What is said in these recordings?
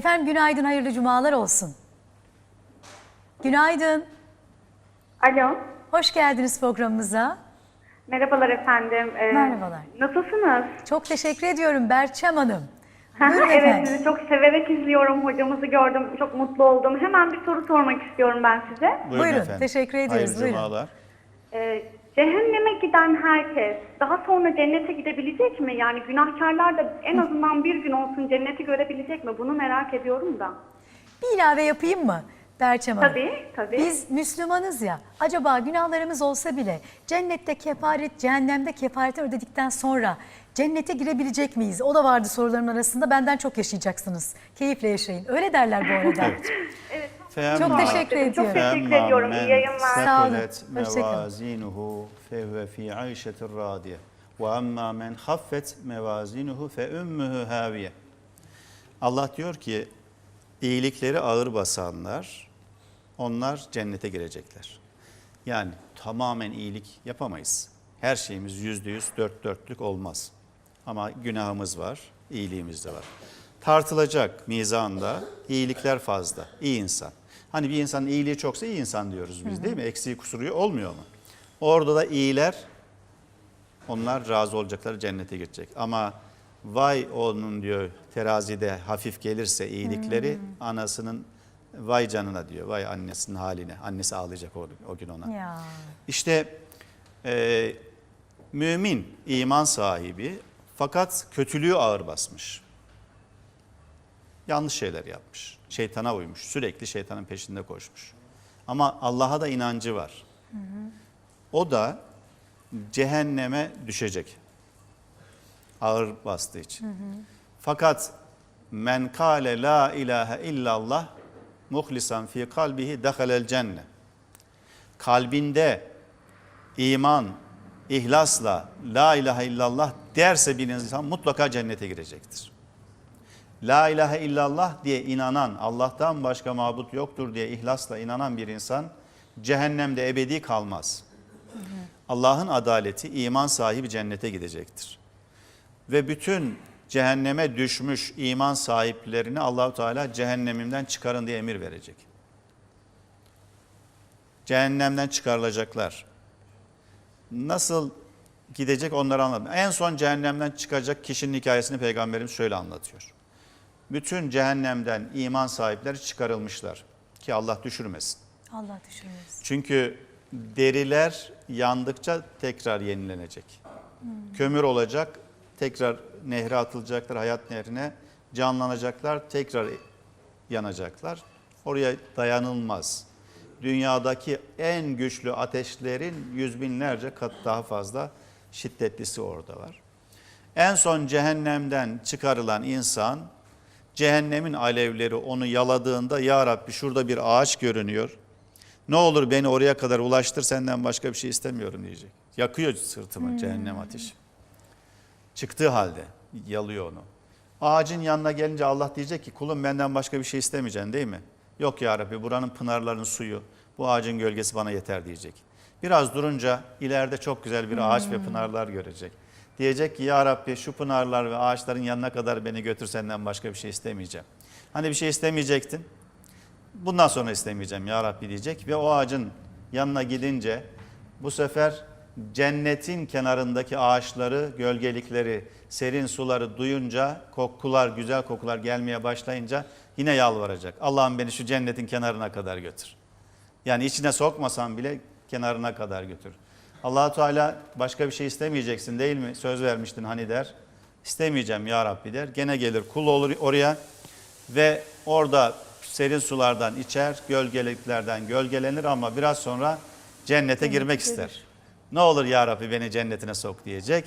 Efendim günaydın, hayırlı cumalar olsun. Günaydın, Alo. hoş geldiniz programımıza. Merhabalar efendim. Ee, Merhabalar. Nasılsınız? Çok teşekkür ediyorum Berçem Hanım. Buyurun evet efendim. sizi çok severek izliyorum. Hocamızı gördüm. Çok mutlu oldum. Hemen bir soru sormak istiyorum ben size. Buyurun, teşekkür ediyoruz, Hayırlı buyurun. cumalar. Ee, cehenneme giden herkes daha sonra cennete gidebilecek mi? Yani günahkarlar da en azından bir gün olsun cenneti görebilecek mi? Bunu merak ediyorum da. Bir ilave yapayım mı Berçem Hanım? Tabii, tabii. Biz Müslümanız ya, acaba günahlarımız olsa bile cennette kefaret, cehennemde kefareti ödedikten sonra cennete girebilecek miyiz? O da vardı sorularımın arasında. Benden çok yaşayacaksınız. Keyifle yaşayın. Öyle derler bu arada. Çok teşekkür Çok ediyorum. teşekkür ediyorum. İyi yayınlar. Sağ olun. Mevazinuhu fehuve fi ayşetir radiye. Ve amma men haffet mevazinuhu fe ümmühü haviye. Allah diyor ki iyilikleri ağır basanlar onlar cennete girecekler. Yani tamamen iyilik yapamayız. Her şeyimiz yüzde yüz dört dörtlük olmaz. Ama günahımız var, iyiliğimiz de var. Tartılacak mizanda iyilikler fazla, iyi insan. Hani bir insanın iyiliği çoksa iyi insan diyoruz biz değil mi? Eksiği kusuru olmuyor mu? Orada da iyiler onlar razı olacaklar cennete girecek. Ama vay onun diyor terazide hafif gelirse iyilikleri anasının vay canına diyor. Vay annesinin haline. Annesi ağlayacak o, o gün ona. Ya. İşte e, mümin, iman sahibi fakat kötülüğü ağır basmış. Yanlış şeyler yapmış. Şeytana uymuş. Sürekli şeytanın peşinde koşmuş. Ama Allah'a da inancı var. O da cehenneme düşecek. Ağır bastığı için. Fakat men kâle la ilahe illallah muhlisan fi kalbihi dehalel cennet kalbinde iman, ihlasla la ilahe illallah derse bir insan mutlaka cennete girecektir. La ilahe illallah diye inanan, Allah'tan başka mabut yoktur diye ihlasla inanan bir insan cehennemde ebedi kalmaz. Allah'ın adaleti iman sahibi cennete gidecektir. Ve bütün cehenneme düşmüş iman sahiplerini Allahu Teala cehennemimden çıkarın diye emir verecek cehennemden çıkarılacaklar. Nasıl gidecek onları anladım. En son cehennemden çıkacak kişinin hikayesini Peygamberimiz şöyle anlatıyor. Bütün cehennemden iman sahipleri çıkarılmışlar ki Allah düşürmesin. Allah düşürmesin. Çünkü deriler yandıkça tekrar yenilenecek. Kömür olacak, tekrar nehre atılacaklar, hayat nehrine canlanacaklar, tekrar yanacaklar. Oraya dayanılmaz. Dünyadaki en güçlü ateşlerin yüz binlerce kat daha fazla şiddetlisi orada var. En son cehennemden çıkarılan insan cehennemin alevleri onu yaladığında ya Rabbi şurada bir ağaç görünüyor. Ne olur beni oraya kadar ulaştır senden başka bir şey istemiyorum diyecek. Yakıyor sırtımı cehennem ateşi. Çıktığı halde yalıyor onu. Ağacın yanına gelince Allah diyecek ki kulum benden başka bir şey istemeyeceksin değil mi? Yok ya Rabbi buranın pınarların suyu, bu ağacın gölgesi bana yeter diyecek. Biraz durunca ileride çok güzel bir ağaç ve pınarlar görecek. Diyecek ki ya Rabbi şu pınarlar ve ağaçların yanına kadar beni götür senden başka bir şey istemeyeceğim. Hani bir şey istemeyecektin, bundan sonra istemeyeceğim ya Rabbi diyecek ve o ağacın yanına gidince bu sefer cennetin kenarındaki ağaçları, gölgelikleri, serin suları duyunca, kokular, güzel kokular gelmeye başlayınca yine yalvaracak. Allah'ım beni şu cennetin kenarına kadar götür. Yani içine sokmasan bile kenarına kadar götür. allah Teala başka bir şey istemeyeceksin değil mi? Söz vermiştin hani der. İstemeyeceğim ya Rabbi der. Gene gelir kul olur oraya ve orada serin sulardan içer, gölgeliklerden gölgelenir ama biraz sonra cennete girmek ister. Ne olur ya Rabbi beni cennetine sok diyecek.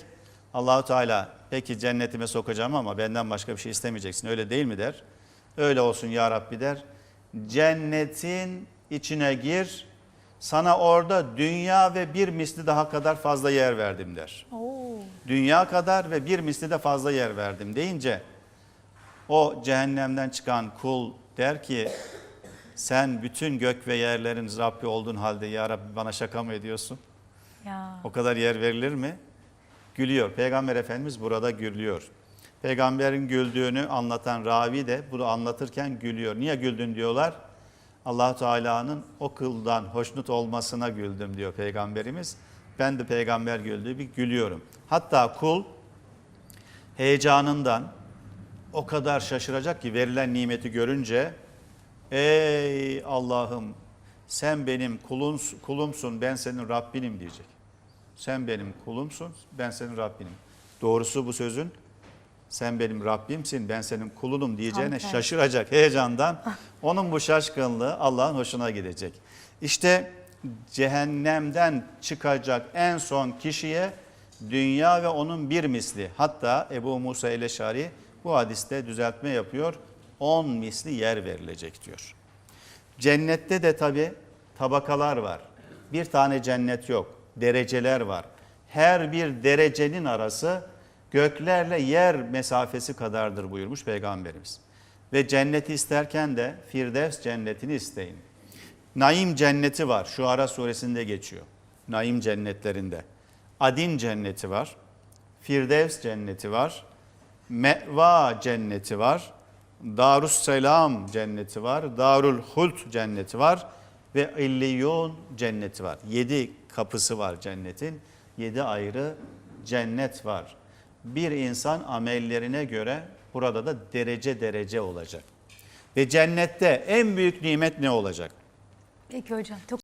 Allahu Teala peki cennetime sokacağım ama benden başka bir şey istemeyeceksin öyle değil mi der. Öyle olsun ya Rabbi der. Cennetin içine gir. Sana orada dünya ve bir misli daha kadar fazla yer verdim der. Oo. Dünya kadar ve bir misli de fazla yer verdim deyince o cehennemden çıkan kul der ki sen bütün gök ve yerlerin Rabbi olduğun halde ya Rabbi bana şaka mı ediyorsun? O kadar yer verilir mi? Gülüyor. Peygamber Efendimiz burada gülüyor. Peygamberin güldüğünü anlatan ravi de bunu anlatırken gülüyor. Niye güldün diyorlar. allah Teala'nın o kıldan hoşnut olmasına güldüm diyor Peygamberimiz. Ben de peygamber güldüğü bir gülüyorum. Hatta kul heyecanından o kadar şaşıracak ki verilen nimeti görünce ey Allah'ım sen benim kulun, kulumsun ben senin Rabbinim diyecek. Sen benim kulumsun ben senin Rabbinim. Doğrusu bu sözün sen benim Rabbimsin ben senin kulunum diyeceğine Tam şaşıracak heyecandan. Onun bu şaşkınlığı Allah'ın hoşuna gidecek. İşte cehennemden çıkacak en son kişiye dünya ve onun bir misli. Hatta Ebu Musa Eleşari bu hadiste düzeltme yapıyor. 10 misli yer verilecek diyor. Cennette de tabi tabakalar var. Bir tane cennet yok. Dereceler var. Her bir derecenin arası göklerle yer mesafesi kadardır buyurmuş Peygamberimiz. Ve cenneti isterken de Firdevs cennetini isteyin. Naim cenneti var. Şu ara suresinde geçiyor. Naim cennetlerinde. Adin cenneti var. Firdevs cenneti var. Meva cenneti var. Darusselam cenneti var. Darul Hult cenneti var. Ve İlliyun cenneti var. Yedi kapısı var cennetin. Yedi ayrı cennet var. Bir insan amellerine göre burada da derece derece olacak. Ve cennette en büyük nimet ne olacak? Peki hocam. Çok